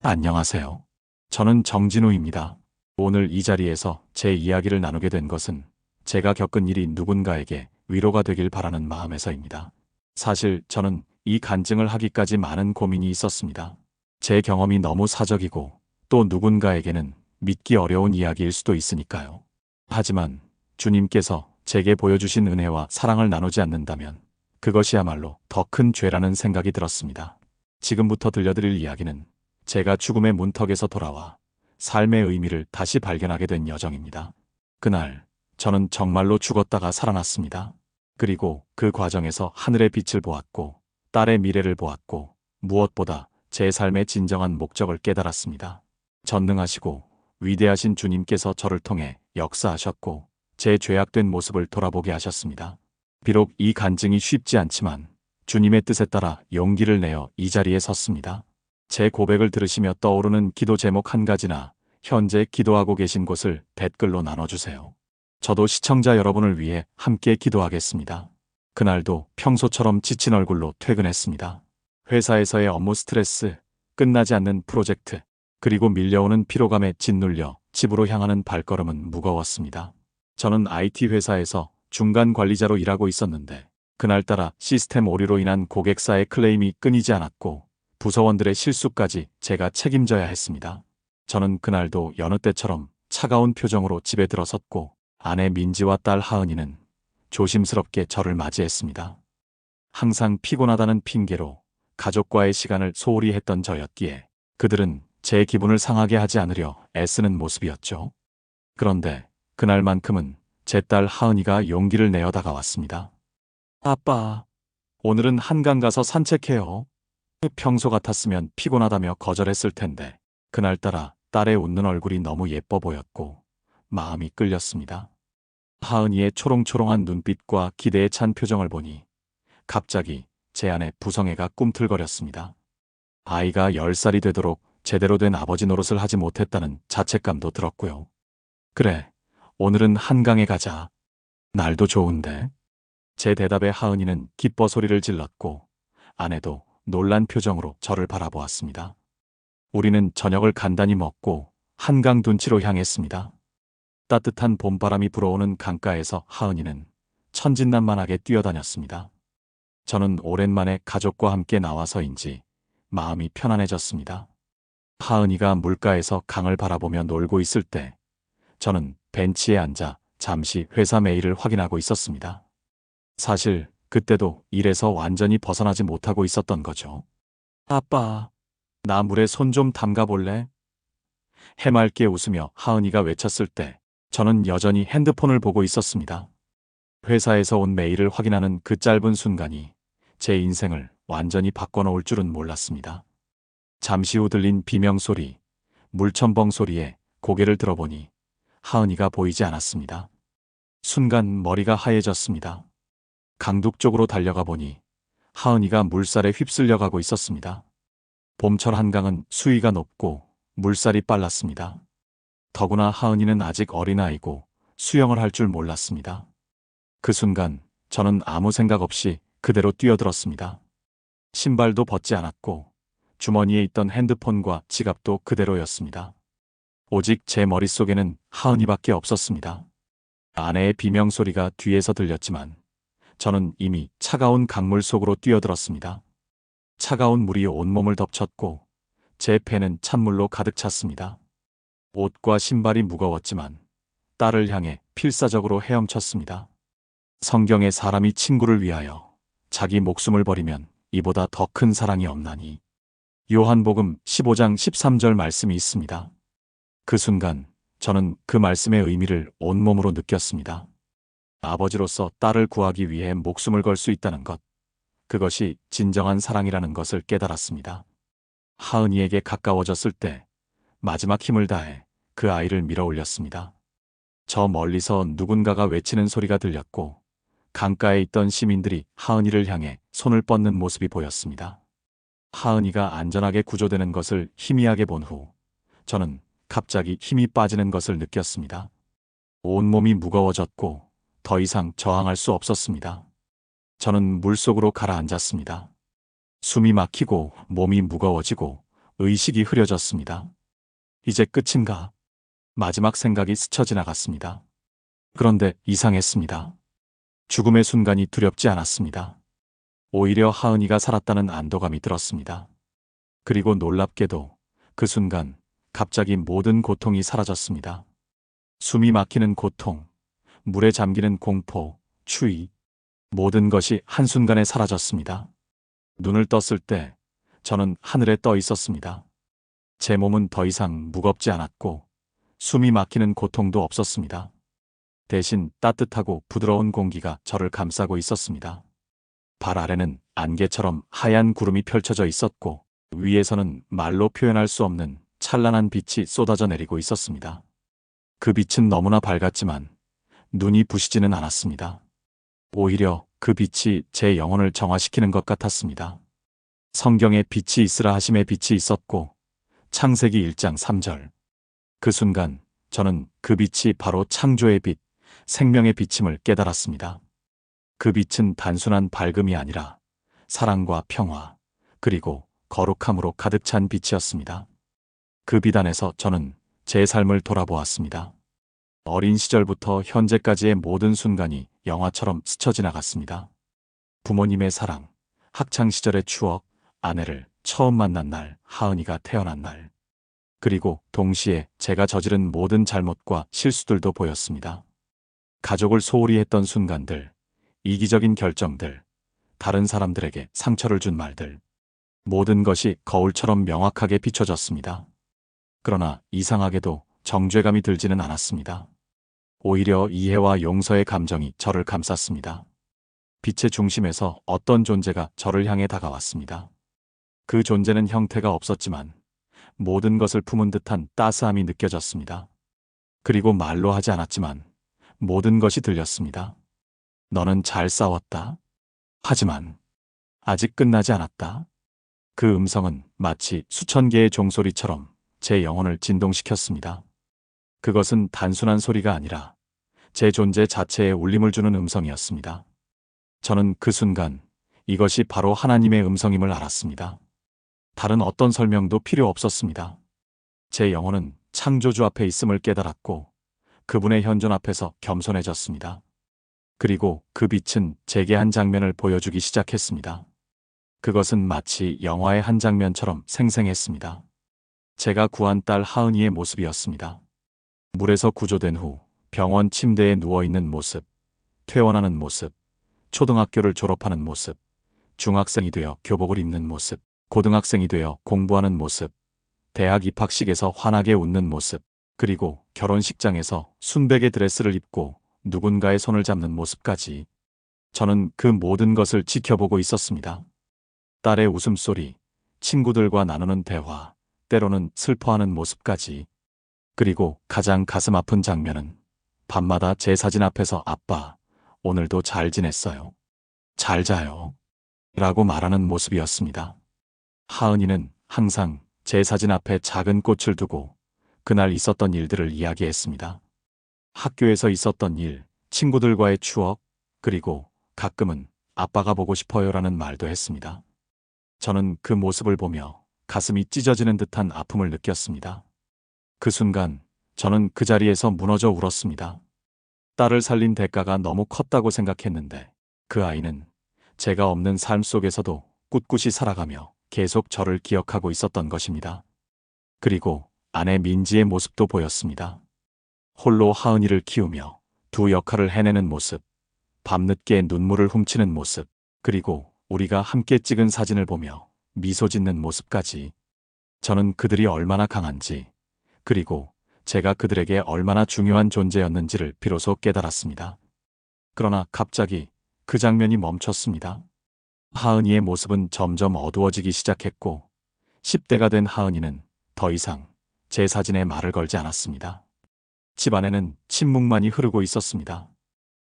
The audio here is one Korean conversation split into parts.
안녕하세요. 저는 정진우입니다. 오늘 이 자리에서 제 이야기를 나누게 된 것은 제가 겪은 일이 누군가에게 위로가 되길 바라는 마음에서입니다. 사실 저는 이 간증을 하기까지 많은 고민이 있었습니다. 제 경험이 너무 사적이고 또 누군가에게는 믿기 어려운 이야기일 수도 있으니까요. 하지만 주님께서 제게 보여주신 은혜와 사랑을 나누지 않는다면 그것이야말로 더 큰 죄라는 생각이 들었습니다. 지금부터 들려드릴 이야기는 제가 죽음의 문턱에서 돌아와 삶의 의미를 다시 발견하게 된 여정입니다. 그날 저는 정말로 죽었다가 살아났습니다. 그리고 그 과정에서 하늘의 빛을 보았고 딸의 미래를 보았고 무엇보다 제 삶의 진정한 목적을 깨달았습니다. 전능하시고 위대하신 주님께서 저를 통해 역사하셨고 제 죄악된 모습을 돌아보게 하셨습니다. 비록 이 간증이 쉽지 않지만 주님의 뜻에 따라 용기를 내어 이 자리에 섰습니다. 제 고백을 들으시며 떠오르는 기도 제목 한 가지나 현재 기도하고 계신 곳을 댓글로 나눠주세요. 저도 시청자 여러분을 위해 함께 기도하겠습니다. 그날도 평소처럼 지친 얼굴로 퇴근했습니다. 회사에서의 업무 스트레스, 끝나지 않는 프로젝트, 그리고 밀려오는 피로감에 짓눌려 집으로 향하는 발걸음은 무거웠습니다. 저는 IT 회사에서 중간 관리자로 일하고 있었는데 그날따라 시스템 오류로 인한 고객사의 클레임이 끊이지 않았고 부서원들의 실수까지 제가 책임져야 했습니다. 저는 그날도 여느 때처럼 차가운 표정으로 집에 들어섰고 아내 민지와 딸 하은이는 조심스럽게 저를 맞이했습니다. 항상 피곤하다는 핑계로 가족과의 시간을 소홀히 했던 저였기에 그들은 제 기분을 상하게 하지 않으려 애쓰는 모습이었죠. 그런데 그날만큼은 제 딸 하은이가 용기를 내어 다가왔습니다. 아빠, 오늘은 한강 가서 산책해요. 평소 같았으면 피곤하다며 거절했을 텐데 그날따라 딸의 웃는 얼굴이 너무 예뻐 보였고 마음이 끌렸습니다. 하은이의 초롱초롱한 눈빛과 기대에 찬 표정을 보니 갑자기 제 안에 부성애가 꿈틀거렸습니다. 아이가 10살이 되도록 제대로 된 아버지 노릇을 하지 못했다는 자책감도 들었고요. 그래, 오늘은 한강에 가자. 날도 좋은데. 제 대답에 하은이는 기뻐 소리를 질렀고 아내도 놀란 표정으로 저를 바라보았습니다. 우리는 저녁을 간단히 먹고 한강 둔치로 향했습니다. 따뜻한 봄바람이 불어오는 강가에서 하은이는 천진난만하게 뛰어다녔습니다. 저는 오랜만에 가족과 함께 나와서인지 마음이 편안해졌습니다. 하은이가 물가에서 강을 바라보며 놀고 있을 때 저는 벤치에 앉아 잠시 회사 메일을 확인하고 있었습니다. 사실 그때도 일에서 완전히 벗어나지 못하고 있었던 거죠. 아빠, 나 물에 손 좀 담가 볼래? 해맑게 웃으며 하은이가 외쳤을 때 저는 여전히 핸드폰을 보고 있었습니다. 회사에서 온 메일을 확인하는 그 짧은 순간이 제 인생을 완전히 바꿔놓을 줄은 몰랐습니다. 잠시 후 들린 비명 소리, 물첨벙 소리에 고개를 들어보니 하은이가 보이지 않았습니다. 순간 머리가 하얘졌습니다. 강둑 쪽으로 달려가 보니 하은이가 물살에 휩쓸려 가고 있었습니다. 봄철 한강은 수위가 높고 물살이 빨랐습니다. 더구나 하은이는 아직 어린아이고 수영을 할 줄 몰랐습니다. 그 순간 저는 아무 생각 없이 그대로 뛰어들었습니다. 신발도 벗지 않았고 주머니에 있던 핸드폰과 지갑도 그대로였습니다. 오직 제 머릿속에는 하은이밖에 없었습니다. 아내의 비명소리가 뒤에서 들렸지만 저는 이미 차가운 강물 속으로 뛰어들었습니다. 차가운 물이 온몸을 덮쳤고 제 폐는 찬물로 가득 찼습니다. 옷과 신발이 무거웠지만 딸을 향해 필사적으로 헤엄쳤습니다. 성경에 사람이 친구를 위하여 자기 목숨을 버리면 이보다 더 큰 사랑이 없나니. 요한복음 15장 13절 말씀이 있습니다. 그 순간 저는 그 말씀의 의미를 온몸으로 느꼈습니다. 아버지로서 딸을 구하기 위해 목숨을 걸 수 있다는 것. 그것이 진정한 사랑이라는 것을 깨달았습니다. 하은이에게 가까워졌을 때 마지막 힘을 다해 그 아이를 밀어 올렸습니다. 저 멀리서 누군가가 외치는 소리가 들렸고 강가에 있던 시민들이 하은이를 향해 손을 뻗는 모습이 보였습니다. 하은이가 안전하게 구조되는 것을 희미하게 본 후 저는 갑자기 힘이 빠지는 것을 느꼈습니다. 온몸이 무거워졌고 더 이상 저항할 수 없었습니다. 저는 물속으로 가라앉았습니다. 숨이 막히고 몸이 무거워지고 의식이 흐려졌습니다. 이제 끝인가? 마지막 생각이 스쳐 지나갔습니다. 그런데 이상했습니다. 죽음의 순간이 두렵지 않았습니다. 오히려 하은이가 살았다는 안도감이 들었습니다. 그리고 놀랍게도 그 순간 갑자기 모든 고통이 사라졌습니다. 숨이 막히는 고통, 물에 잠기는 공포, 추위, 모든 것이 한순간에 사라졌습니다. 눈을 떴을 때 저는 하늘에 떠 있었습니다. 제 몸은 더 이상 무겁지 않았고 숨이 막히는 고통도 없었습니다. 대신 따뜻하고 부드러운 공기가 저를 감싸고 있었습니다. 발 아래는 안개처럼 하얀 구름이 펼쳐져 있었고 위에서는 말로 표현할 수 없는 찬란한 빛이 쏟아져 내리고 있었습니다. 그 빛은 너무나 밝았지만 눈이 부시지는 않았습니다. 오히려 그 빛이 제 영혼을 정화시키는 것 같았습니다. 성경에 빛이 있으라 하심에 빛이 있었고 창세기 1장 3절. 그 순간 저는 그 빛이 바로 창조의 빛, 생명의 빛임을 깨달았습니다. 그 빛은 단순한 밝음이 아니라 사랑과 평화, 그리고 거룩함으로 가득 찬 빛이었습니다. 그 빛 안에서 저는 제 삶을 돌아보았습니다. 어린 시절부터 현재까지의 모든 순간이 영화처럼 스쳐 지나갔습니다. 부모님의 사랑, 학창 시절의 추억, 아내를 처음 만난 날, 하은이가 태어난 날. 그리고 동시에 제가 저지른 모든 잘못과 실수들도 보였습니다. 가족을 소홀히 했던 순간들, 이기적인 결정들, 다른 사람들에게 상처를 준 말들. 모든 것이 거울처럼 명확하게 비춰졌습니다. 그러나 이상하게도 정죄감이 들지는 않았습니다. 오히려 이해와 용서의 감정이 저를 감쌌습니다. 빛의 중심에서 어떤 존재가 저를 향해 다가왔습니다. 그 존재는 형태가 없었지만 모든 것을 품은 듯한 따스함이 느껴졌습니다. 그리고 말로 하지 않았지만 모든 것이 들렸습니다. 너는 잘 싸웠다. 하지만 아직 끝나지 않았다. 그 음성은 마치 수천 개의 종소리처럼 제 영혼을 진동시켰습니다. 그것은 단순한 소리가 아니라 제 존재 자체에 울림을 주는 음성이었습니다. 저는 그 순간 이것이 바로 하나님의 음성임을 알았습니다. 다른 어떤 설명도 필요 없었습니다. 제 영혼은 창조주 앞에 있음을 깨달았고 그분의 현존 앞에서 겸손해졌습니다. 그리고 그 빛은 제게 한 장면을 보여주기 시작했습니다. 그것은 마치 영화의 한 장면처럼 생생했습니다. 제가 구한 딸 하은이의 모습이었습니다. 물에서 구조된 후 병원 침대에 누워있는 모습, 퇴원하는 모습, 초등학교를 졸업하는 모습, 중학생이 되어 교복을 입는 모습, 고등학생이 되어 공부하는 모습, 대학 입학식에서 환하게 웃는 모습, 그리고 결혼식장에서 순백의 드레스를 입고 누군가의 손을 잡는 모습까지 저는 그 모든 것을 지켜보고 있었습니다. 딸의 웃음소리, 친구들과 나누는 대화, 때로는 슬퍼하는 모습까지 그리고 가장 가슴 아픈 장면은 밤마다 제 사진 앞에서 아빠, 오늘도 잘 지냈어요. 잘 자요. 라고 말하는 모습이었습니다. 하은이는 항상 제 사진 앞에 작은 꽃을 두고 그날 있었던 일들을 이야기했습니다. 학교에서 있었던 일, 친구들과의 추억, 그리고 가끔은 아빠가 보고 싶어요라는 말도 했습니다. 저는 그 모습을 보며 가슴이 찢어지는 듯한 아픔을 느꼈습니다. 그 순간 저는 그 자리에서 무너져 울었습니다. 딸을 살린 대가가 너무 컸다고 생각했는데 그 아이는 제가 없는 삶 속에서도 꿋꿋이 살아가며 계속 저를 기억하고 있었던 것입니다. 그리고 아내 민지의 모습도 보였습니다. 홀로 하은이를 키우며 두 역할을 해내는 모습, 밤늦게 눈물을 훔치는 모습, 그리고 우리가 함께 찍은 사진을 보며 미소 짓는 모습까지 저는 그들이 얼마나 강한지, 그리고 제가 그들에게 얼마나 중요한 존재였는지를 비로소 깨달았습니다. 그러나 갑자기 그 장면이 멈췄습니다. 하은이의 모습은 점점 어두워지기 시작했고 10대가 된 하은이는 더 이상 제 사진에 말을 걸지 않았습니다. 집 안에는 침묵만이 흐르고 있었습니다.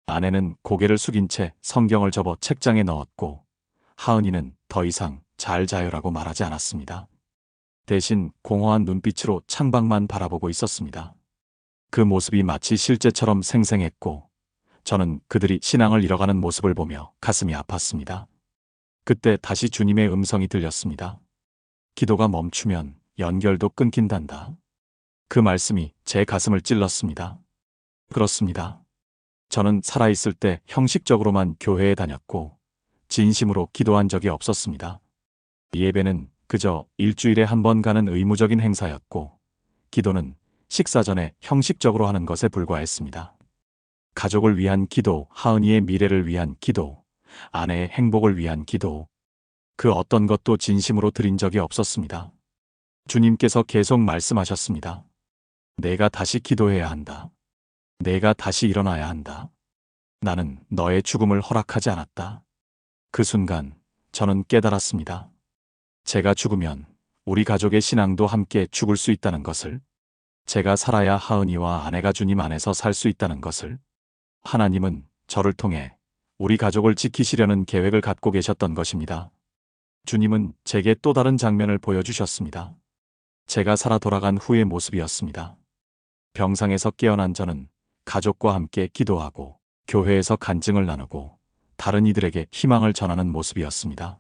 아내는 고개를 숙인 채 성경을 접어 책장에 넣었고 하은이는 더 이상 잘 자요라고 말하지 않았습니다. 대신 공허한 눈빛으로 창밖만 바라보고 있었습니다. 그 모습이 마치 실제처럼 생생했고 저는 그들이 신앙을 잃어가는 모습을 보며 가슴이 아팠습니다. 그때 다시 주님의 음성이 들렸습니다. 기도가 멈추면 연결도 끊긴단다. 그 말씀이 제 가슴을 찔렀습니다. 그렇습니다. 저는 살아있을 때 형식적으로만 교회에 다녔고, 진심으로 기도한 적이 없었습니다. 예배는 그저 일주일에 한 번 가는 의무적인 행사였고, 기도는 식사 전에 형식적으로 하는 것에 불과했습니다. 가족을 위한 기도, 하은이의 미래를 위한 기도, 아내의 행복을 위한 기도, 그 어떤 것도 진심으로 드린 적이 없었습니다. 주님께서 계속 말씀하셨습니다. 내가 다시 기도해야 한다. 내가 다시 일어나야 한다. 나는 너의 죽음을 허락하지 않았다. 그 순간 저는 깨달았습니다. 제가 죽으면 우리 가족의 신앙도 함께 죽을 수 있다는 것을, 제가 살아야 하은이와 아내가 주님 안에서 살 수 있다는 것을, 하나님은 저를 통해 우리 가족을 지키시려는 계획을 갖고 계셨던 것입니다. 주님은 제게 또 다른 장면을 보여주셨습니다. 제가 살아 돌아간 후의 모습이었습니다. 병상에서 깨어난 저는 가족과 함께 기도하고 교회에서 간증을 나누고 다른 이들에게 희망을 전하는 모습이었습니다.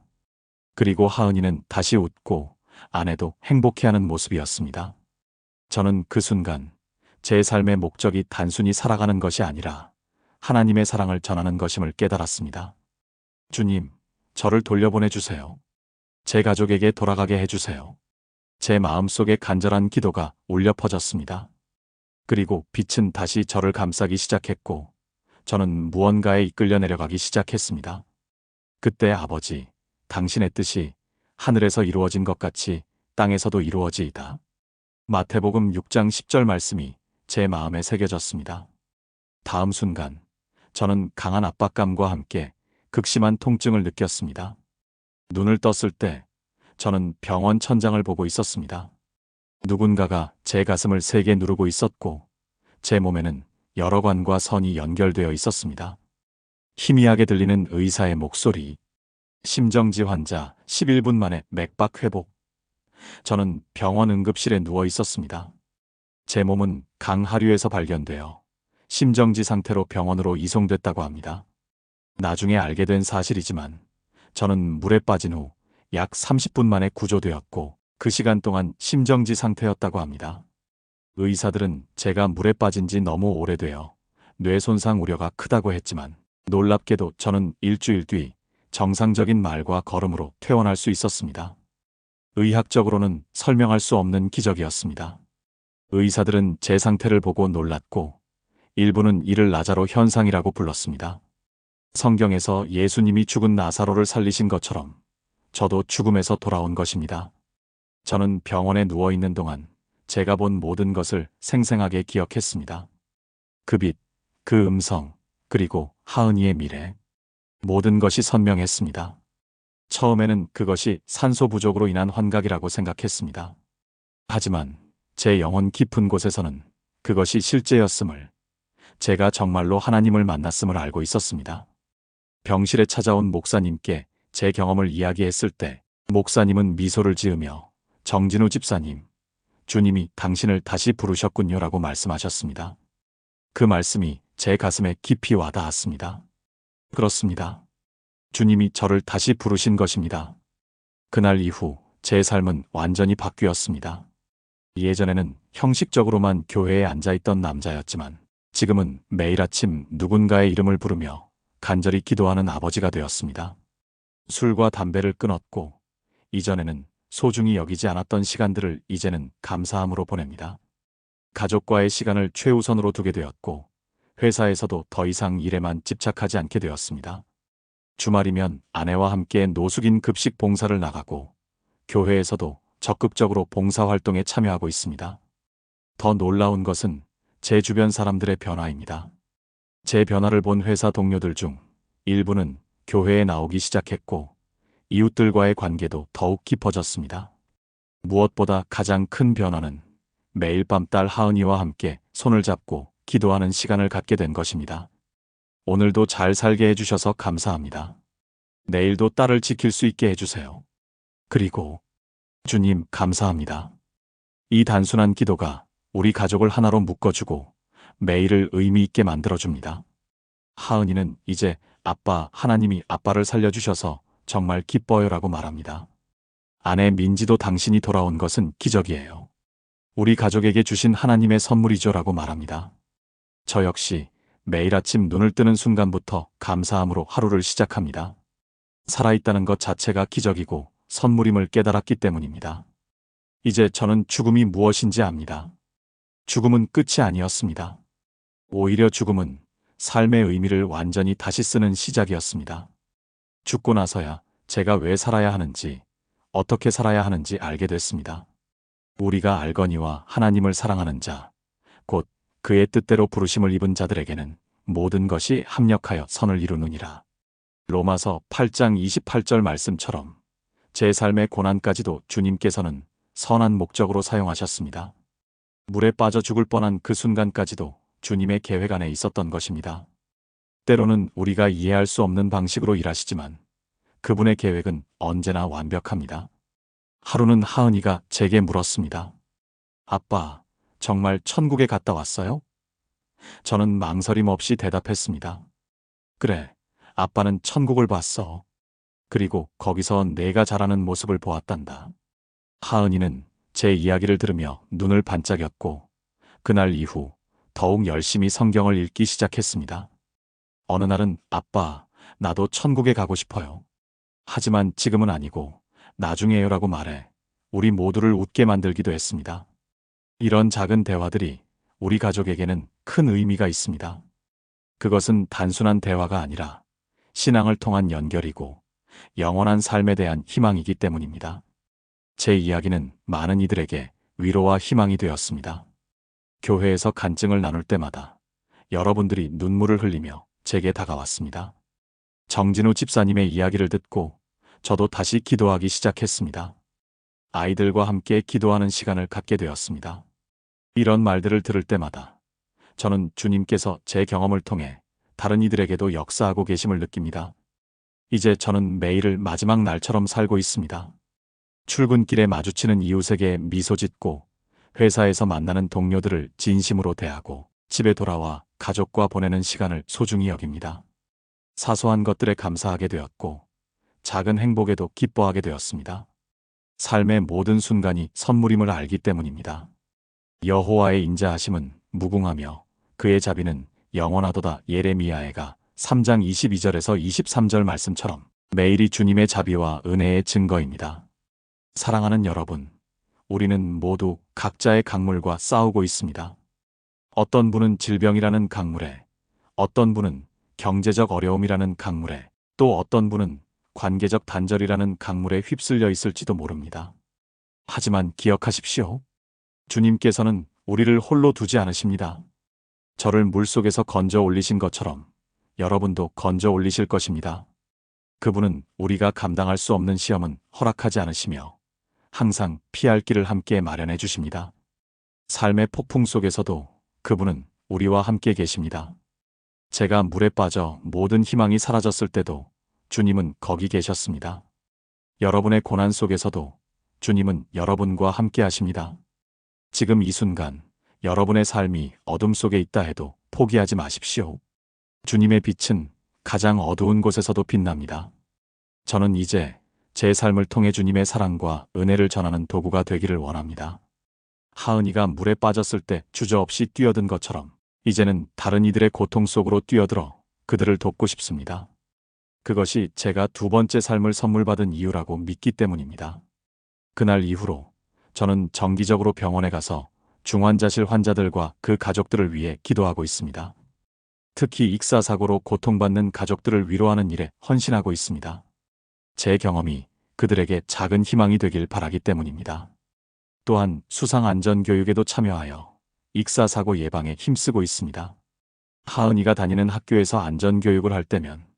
그리고 하은이는 다시 웃고 아내도 행복해하는 모습이었습니다. 저는 그 순간 제 삶의 목적이 단순히 살아가는 것이 아니라 하나님의 사랑을 전하는 것임을 깨달았습니다. 주님, 저를 돌려보내 주세요. 제 가족에게 돌아가게 해주세요. 제 마음속에 간절한 기도가 울려 퍼졌습니다. 그리고 빛은 다시 저를 감싸기 시작했고, 저는 무언가에 이끌려 내려가기 시작했습니다. 그때 아버지, 당신의 뜻이 하늘에서 이루어진 것 같이 땅에서도 이루어지이다. 마태복음 6장 10절 말씀이 제 마음에 새겨졌습니다. 다음 순간, 저는 강한 압박감과 함께 극심한 통증을 느꼈습니다. 눈을 떴을 때 저는 병원 천장을 보고 있었습니다. 누군가가 제 가슴을 세게 누르고 있었고 제 몸에는 여러 관과 선이 연결되어 있었습니다. 희미하게 들리는 의사의 목소리. 심정지 환자 11분 만에 맥박 회복. 저는 병원 응급실에 누워 있었습니다. 제 몸은 강하류에서 발견되어 심정지 상태로 병원으로 이송됐다고 합니다. 나중에 알게 된 사실이지만 저는 물에 빠진 후 약 30분 만에 구조되었고 그 시간 동안 심정지 상태였다고 합니다. 의사들은 제가 물에 빠진 지 너무 오래되어 뇌 손상 우려가 크다고 했지만 놀랍게도 저는 일주일 뒤 정상적인 말과 걸음으로 퇴원할 수 있었습니다. 의학적으로는 설명할 수 없는 기적이었습니다. 의사들은 제 상태를 보고 놀랐고 일부는 이를 나자로 현상이라고 불렀습니다. 성경에서 예수님이 죽은 나사로를 살리신 것처럼 저도 죽음에서 돌아온 것입니다. 저는 병원에 누워 있는 동안 제가 본 모든 것을 생생하게 기억했습니다. 그 빛, 그 음성, 그리고 하은이의 미래. 모든 것이 선명했습니다. 처음에는 그것이 산소 부족으로 인한 환각이라고 생각했습니다. 하지만 제 영혼 깊은 곳에서는 그것이 실제였음을, 제가 정말로 하나님을 만났음을 알고 있었습니다. 병실에 찾아온 목사님께 제 경험을 이야기했을 때 목사님은 미소를 지으며 정진우 집사님, 주님이 당신을 다시 부르셨군요 라고 말씀하셨습니다. 그 말씀이 제 가슴에 깊이 와닿았습니다. 그렇습니다. 주님이 저를 다시 부르신 것입니다. 그날 이후 제 삶은 완전히 바뀌었습니다. 예전에는 형식적으로만 교회에 앉아있던 남자였지만 지금은 매일 아침 누군가의 이름을 부르며 간절히 기도하는 아버지가 되었습니다. 술과 담배를 끊었고, 이전에는 소중히 여기지 않았던 시간들을 이제는 감사함으로 보냅니다. 가족과의 시간을 최우선으로 두게 되었고, 회사에서도 더 이상 일에만 집착하지 않게 되었습니다. 주말이면 아내와 함께 노숙인 급식 봉사를 나가고, 교회에서도 적극적으로 봉사활동에 참여하고 있습니다. 더 놀라운 것은 제 주변 사람들의 변화입니다. 제 변화를 본 회사 동료들 중 일부는 교회에 나오기 시작했고 이웃들과의 관계도 더욱 깊어졌습니다. 무엇보다 가장 큰 변화는 매일 밤 딸 하은이와 함께 손을 잡고 기도하는 시간을 갖게 된 것입니다. 오늘도 잘 살게 해주셔서 감사합니다. 내일도 딸을 지킬 수 있게 해주세요. 그리고 주님 감사합니다. 이 단순한 기도가 우리 가족을 하나로 묶어주고 매일을 의미 있게 만들어줍니다. 하은이는 이제 아빠 하나님이 아빠를 살려주셔서 정말 기뻐요라고 말합니다. 아내 민지도 당신이 돌아온 것은 기적이에요. 우리 가족에게 주신 하나님의 선물이죠라고 말합니다. 저 역시 매일 아침 눈을 뜨는 순간부터 감사함으로 하루를 시작합니다. 살아있다는 것 자체가 기적이고 선물임을 깨달았기 때문입니다. 이제 저는 죽음이 무엇인지 압니다. 죽음은 끝이 아니었습니다. 오히려 죽음은 삶의 의미를 완전히 다시 쓰는 시작이었습니다. 죽고 나서야 제가 왜 살아야 하는지, 어떻게 살아야 하는지 알게 됐습니다. 우리가 알거니와 하나님을 사랑하는 자, 곧 그의 뜻대로 부르심을 입은 자들에게는 모든 것이 합력하여 선을 이루느니라. 로마서 8장 28절 말씀처럼 제 삶의 고난까지도 주님께서는 선한 목적으로 사용하셨습니다. 물에 빠져 죽을 뻔한 그 순간까지도 주님의 계획 안에 있었던 것입니다. 때로는 우리가 이해할 수 없는 방식으로 일하시지만 그분의 계획은 언제나 완벽합니다. 하루는 하은이가 제게 물었습니다. 아빠, 정말 천국에 갔다 왔어요? 저는 망설임 없이 대답했습니다. 그래, 아빠는 천국을 봤어. 그리고 거기서 내가 자라는 모습을 보았단다. 하은이는 제 이야기를 들으며 눈을 반짝였고 그날 이후 더욱 열심히 성경을 읽기 시작했습니다. 어느 날은 아빠, 나도 천국에 가고 싶어요. 하지만 지금은 아니고 나중에요라고 말해 우리 모두를 웃게 만들기도 했습니다. 이런 작은 대화들이 우리 가족에게는 큰 의미가 있습니다. 그것은 단순한 대화가 아니라 신앙을 통한 연결이고 영원한 삶에 대한 희망이기 때문입니다. 제 이야기는 많은 이들에게 위로와 희망이 되었습니다. 교회에서 간증을 나눌 때마다 여러분들이 눈물을 흘리며 제게 다가왔습니다. 정진우 집사님의 이야기를 듣고 저도 다시 기도하기 시작했습니다. 아이들과 함께 기도하는 시간을 갖게 되었습니다. 이런 말들을 들을 때마다 저는 주님께서 제 경험을 통해 다른 이들에게도 역사하고 계심을 느낍니다. 이제 저는 매일을 마지막 날처럼 살고 있습니다. 출근길에 마주치는 이웃에게 미소 짓고 회사에서 만나는 동료들을 진심으로 대하고 집에 돌아와 가족과 보내는 시간을 소중히 여깁니다. 사소한 것들에 감사하게 되었고 작은 행복에도 기뻐하게 되었습니다. 삶의 모든 순간이 선물임을 알기 때문입니다. 여호와의 인자하심은 무궁하며 그의 자비는 영원하도다 예레미야에가 3장 22절에서 23절 말씀처럼 매일이 주님의 자비와 은혜의 증거입니다. 사랑하는 여러분, 우리는 모두 각자의 강물과 싸우고 있습니다. 어떤 분은 질병이라는 강물에, 어떤 분은 경제적 어려움이라는 강물에, 또 어떤 분은 관계적 단절이라는 강물에 휩쓸려 있을지도 모릅니다. 하지만 기억하십시오. 주님께서는 우리를 홀로 두지 않으십니다. 저를 물속에서 건져 올리신 것처럼 여러분도 건져 올리실 것입니다. 그분은 우리가 감당할 수 없는 시험은 허락하지 않으시며 항상 피할 길을 함께 마련해 주십니다. 삶의 폭풍 속에서도 그분은 우리와 함께 계십니다. 제가 물에 빠져 모든 희망이 사라졌을 때도 주님은 거기 계셨습니다. 여러분의 고난 속에서도 주님은 여러분과 함께 하십니다. 지금 이 순간 여러분의 삶이 어둠 속에 있다 해도 포기하지 마십시오. 주님의 빛은 가장 어두운 곳에서도 빛납니다. 저는 이제 제 삶을 통해 주님의 사랑과 은혜를 전하는 도구가 되기를 원합니다. 하은이가 물에 빠졌을 때 주저없이 뛰어든 것처럼 이제는 다른 이들의 고통 속으로 뛰어들어 그들을 돕고 싶습니다. 그것이 제가 두 번째 삶을 선물 받은 이유라고 믿기 때문입니다. 그날 이후로 저는 정기적으로 병원에 가서 중환자실 환자들과 그 가족들을 위해 기도하고 있습니다. 특히 익사사고로 고통받는 가족들을 위로하는 일에 헌신하고 있습니다. 제 경험이 그들에게 작은 희망이 되길 바라기 때문입니다. 또한 수상안전교육에도 참여하여 익사사고 예방에 힘쓰고 있습니다. 하은이가 다니는 학교에서 안전교육을 할 때면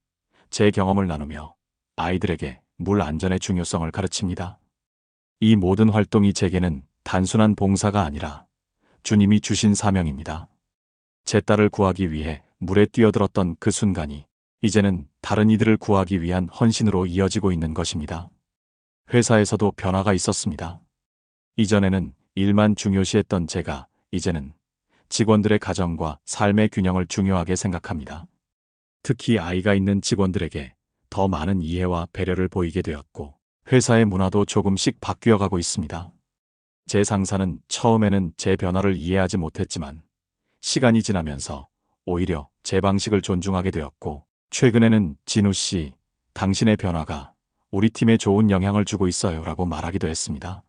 제 경험을 나누며 아이들에게 물 안전의 중요성을 가르칩니다. 이 모든 활동이 제게는 단순한 봉사가 아니라 주님이 주신 사명입니다. 제 딸을 구하기 위해 물에 뛰어들었던 그 순간이 이제는 다른 이들을 구하기 위한 헌신으로 이어지고 있는 것입니다. 회사에서도 변화가 있었습니다. 이전에는 일만 중요시했던 제가 이제는 직원들의 가정과 삶의 균형을 중요하게 생각합니다. 특히 아이가 있는 직원들에게 더 많은 이해와 배려를 보이게 되었고 회사의 문화도 조금씩 바뀌어 가고 있습니다. 제 상사는 처음에는 제 변화를 이해하지 못했지만 시간이 지나면서 오히려 제 방식을 존중하게 되었고 최근에는 진우 씨, 당신의 변화가 우리 팀에 좋은 영향을 주고 있어요 라고 말하기도 했습니다.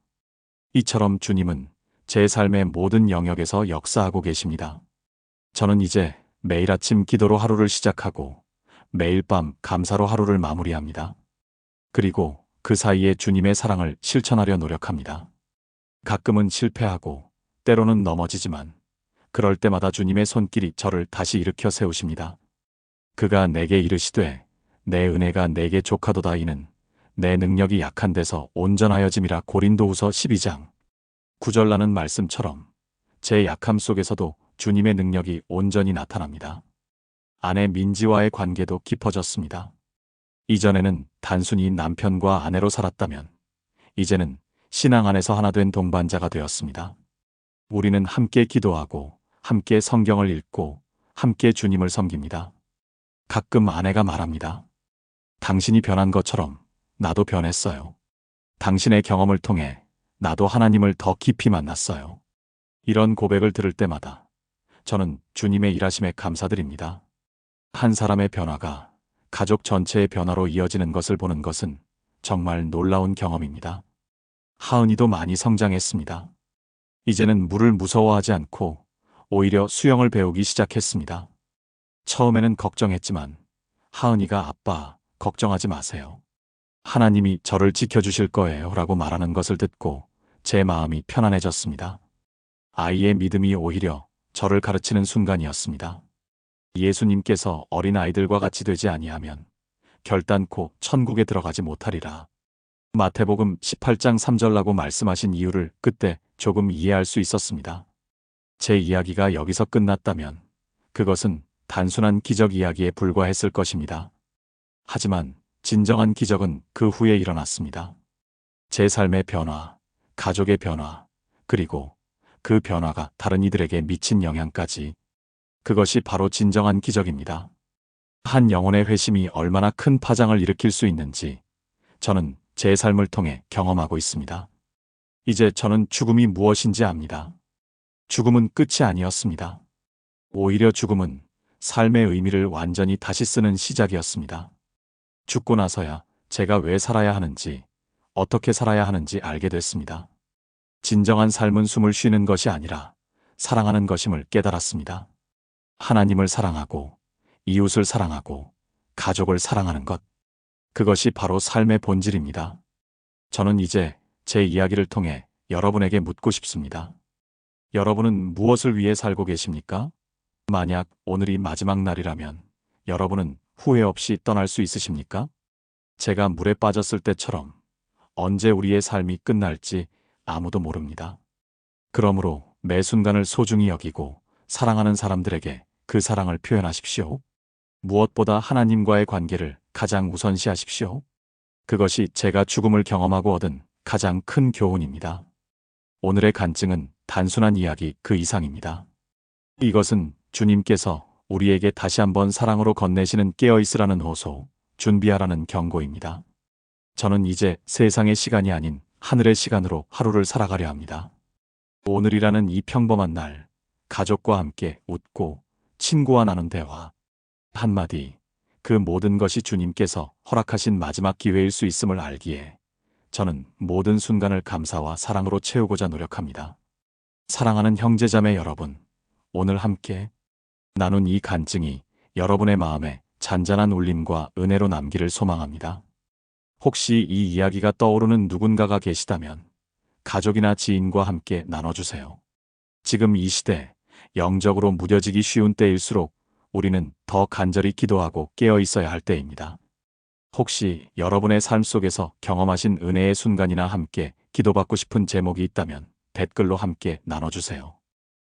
이처럼 주님은 제 삶의 모든 영역에서 역사하고 계십니다. 저는 이제 매일 아침 기도로 하루를 시작하고 매일 밤 감사로 하루를 마무리합니다. 그리고 그 사이에 주님의 사랑을 실천하려 노력합니다. 가끔은 실패하고 때로는 넘어지지만 그럴 때마다 주님의 손길이 저를 다시 일으켜 세우십니다. 그가 내게 이르시되 내 은혜가 내게 족하도다 이는 내 능력이 약한 데서 온전하여짐이라 고린도후서 12장 구절나는 말씀처럼 제 약함 속에서도 주님의 능력이 온전히 나타납니다. 아내 민지와의 관계도 깊어졌습니다. 이전에는 단순히 남편과 아내로 살았다면 이제는 신앙 안에서 하나 된 동반자가 되었습니다. 우리는 함께 기도하고 함께 성경을 읽고 함께 주님을 섬깁니다. 가끔 아내가 말합니다. 당신이 변한 것처럼 나도 변했어요. 당신의 경험을 통해 나도 하나님을 더 깊이 만났어요. 이런 고백을 들을 때마다 저는 주님의 일하심에 감사드립니다. 한 사람의 변화가 가족 전체의 변화로 이어지는 것을 보는 것은 정말 놀라운 경험입니다. 하은이도 많이 성장했습니다. 이제는 물을 무서워하지 않고 오히려 수영을 배우기 시작했습니다. 처음에는 걱정했지만 하은이가 아빠, 걱정하지 마세요. 하나님이 저를 지켜주실 거예요 라고 말하는 것을 듣고 제 마음이 편안해졌습니다. 아이의 믿음이 오히려 저를 가르치는 순간이었습니다. 예수님께서 어린 아이들과 같이 되지 아니하면 결단코 천국에 들어가지 못하리라. 마태복음 18장 3절라고 말씀하신 이유를 그때 조금 이해할 수 있었습니다. 제 이야기가 여기서 끝났다면 그것은 단순한 기적 이야기에 불과했을 것입니다. 하지만 진정한 기적은 그 후에 일어났습니다. 제 삶의 변화, 가족의 변화, 그리고 그 변화가 다른 이들에게 미친 영향까지 그것이 바로 진정한 기적입니다. 한 영혼의 회심이 얼마나 큰 파장을 일으킬 수 있는지 저는 제 삶을 통해 경험하고 있습니다. 이제 저는 죽음이 무엇인지 압니다. 죽음은 끝이 아니었습니다. 오히려 죽음은 삶의 의미를 완전히 다시 쓰는 시작이었습니다. 죽고 나서야 제가 왜 살아야 하는지, 어떻게 살아야 하는지 알게 됐습니다. 진정한 삶은 숨을 쉬는 것이 아니라 사랑하는 것임을 깨달았습니다. 하나님을 사랑하고, 이웃을 사랑하고, 가족을 사랑하는 것. 그것이 바로 삶의 본질입니다. 저는 이제 제 이야기를 통해 여러분에게 묻고 싶습니다. 여러분은 무엇을 위해 살고 계십니까? 만약 오늘이 마지막 날이라면 여러분은 후회 없이 떠날 수 있으십니까? 제가 물에 빠졌을 때처럼 언제 우리의 삶이 끝날지 아무도 모릅니다. 그러므로 매 순간을 소중히 여기고 사랑하는 사람들에게 그 사랑을 표현하십시오. 무엇보다 하나님과의 관계를 가장 우선시하십시오. 그것이 제가 죽음을 경험하고 얻은 가장 큰 교훈입니다. 오늘의 간증은 단순한 이야기 그 이상입니다. 이것은 주님께서 우리에게 다시 한번 사랑으로 건네시는 깨어있으라는 호소, 준비하라는 경고입니다. 저는 이제 세상의 시간이 아닌 하늘의 시간으로 하루를 살아가려 합니다. 오늘이라는 이 평범한 날, 가족과 함께 웃고 친구와 나눈 대화, 한마디, 그 모든 것이 주님께서 허락하신 마지막 기회일 수 있음을 알기에 저는 모든 순간을 감사와 사랑으로 채우고자 노력합니다. 사랑하는 형제자매 여러분, 오늘 함께 나눈 이 간증이 여러분의 마음에 잔잔한 울림과 은혜로 남기를 소망합니다. 혹시 이 이야기가 떠오르는 누군가가 계시다면 가족이나 지인과 함께 나눠주세요. 지금 이 시대 영적으로 무뎌지기 쉬운 때일수록 우리는 더 간절히 기도하고 깨어 있어야 할 때입니다. 혹시 여러분의 삶 속에서 경험하신 은혜의 순간이나 함께 기도받고 싶은 제목이 있다면 댓글로 함께 나눠주세요.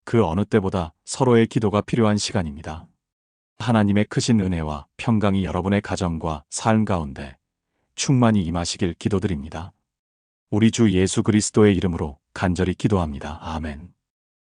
그 어느 때보다 서로의 기도가 필요한 시간입니다. 하나님의 크신 은혜와 평강이 여러분의 가정과 삶 가운데 충만히 임하시길 기도드립니다. 우리 주 예수 그리스도의 이름으로 간절히 기도합니다. 아멘.